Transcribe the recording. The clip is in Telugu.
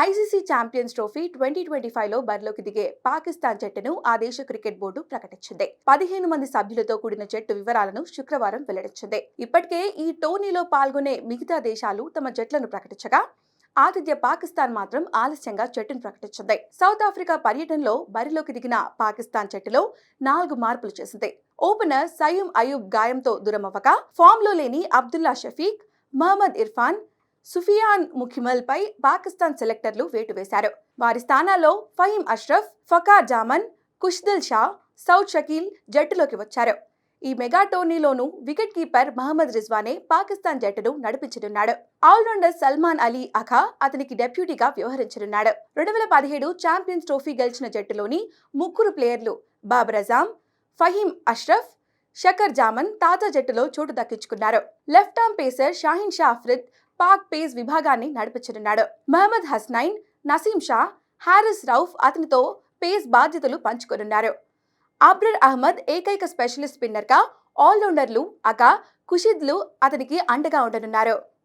ICC champions trophy twenty twenty ఫైవ్లో బరిలోకి దిగే పాకిస్తాన్ జట్టును ఆ దేశ క్రికెట్ బోర్డు ప్రకటించింది. పదిహేను మంది సభ్యులతో కూడిన జట్టు వివరాలను శుక్రవారం వెల్లడించింది. ఇప్పటికే ఈ టోర్నీలో పాల్గొనే మిగతా దేశాలు తమ జట్లను ప్రకటించగా ఆతిథ్య పాకిస్తాన్ మాత్రం ఆలస్యంగా జట్టును ప్రకటించింది. సౌత్ ఆఫ్రికా పర్యటనలో బరిలోకి దిగిన పాకిస్తాన్ జట్టులో నాలుగు మార్పులు చేసింది. ఓపెనర్ సయూమ్ అయూబ్ గాయంతో దూరమవ్వగా ఫామ్లో లేని అబ్దుల్లా షఫీక్ మహమ్మద్ ఇర్ఫాన్ సుఫియాన్ ముఖిమల్ పై పాకిస్తాన్ సెలెక్టర్లు వేటు వేశారు. వారి స్థానాల్లో ఫహీం అష్రఫ్ ఫకార్ జామన్ కుష్దిల్ షా సౌద్ షకీల్ జట్టులోకి వచ్చారు. ఈ మెగా టోర్నీలోనూ వికెట్ కీపర్ మహమ్మద్ రిజ్వానే పాకిస్తాన్ జట్టును నడిపించనున్నాడు. ఆల్రౌండర్ సల్మాన్ అలీ అఖా అతనికి డెప్యూటీగా వ్యవహరించనున్నాడు. రెండు వేల పదిహేడు ఛాంపియన్స్ ట్రోఫీ గెలిచిన జట్టులోని ముగ్గురు ప్లేయర్లు బాబర్ అజాం ఫహీం అష్రఫ్ షకర్ జామన్ తాజా జట్టులో చోటు దక్కించుకున్నారు. Left arm pacer Shaheen Shah Afridi Pak pace విభాగాన్ని నడిపించనున్నాడు. మహమ్మద్ హస్నైన్ నసీం షా హారిస్ రౌఫ్ అతనితో పేస్ బాధ్యతలు పంచుకోనున్నారు. అబ్రర్ అహ్మద్ ఏకైక స్పెషలిస్ట్ స్పిన్నర్గా ఆల్రౌండర్లు అక కుషిద్లు అతనికి అండగా ఉండనున్నారు.